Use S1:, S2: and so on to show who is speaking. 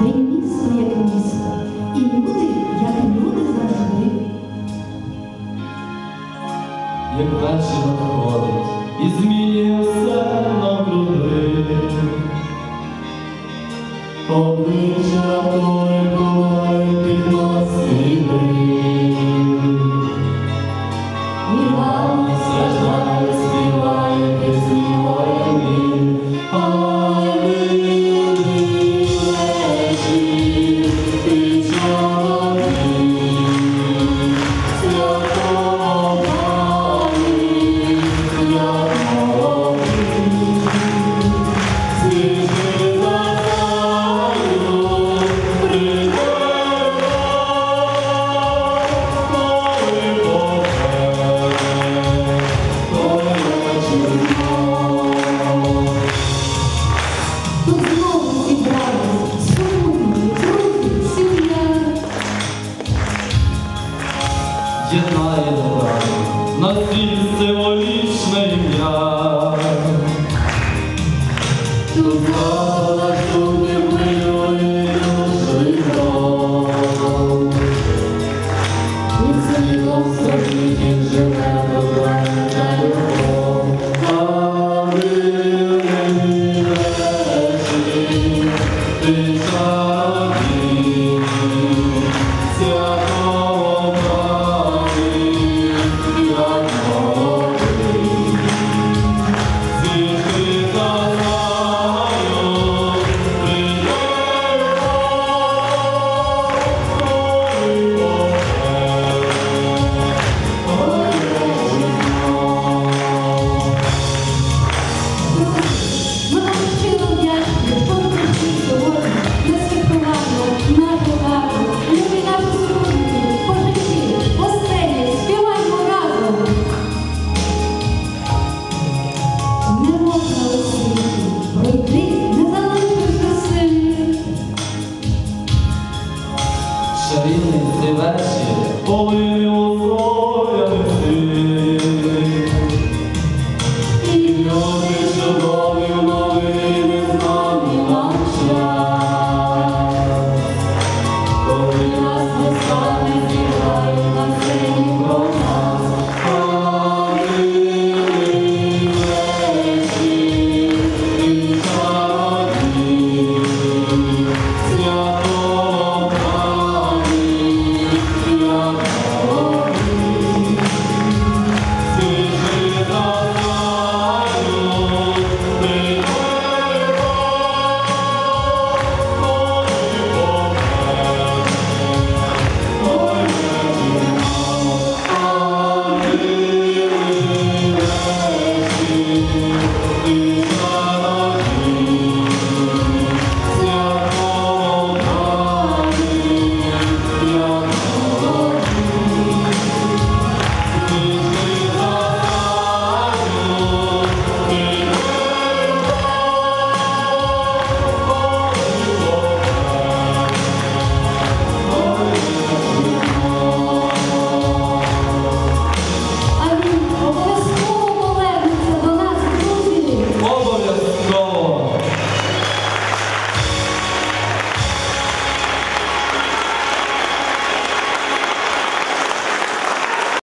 S1: День місто як місто, і люди, як люди завжди.
S2: Як дітає, на Holy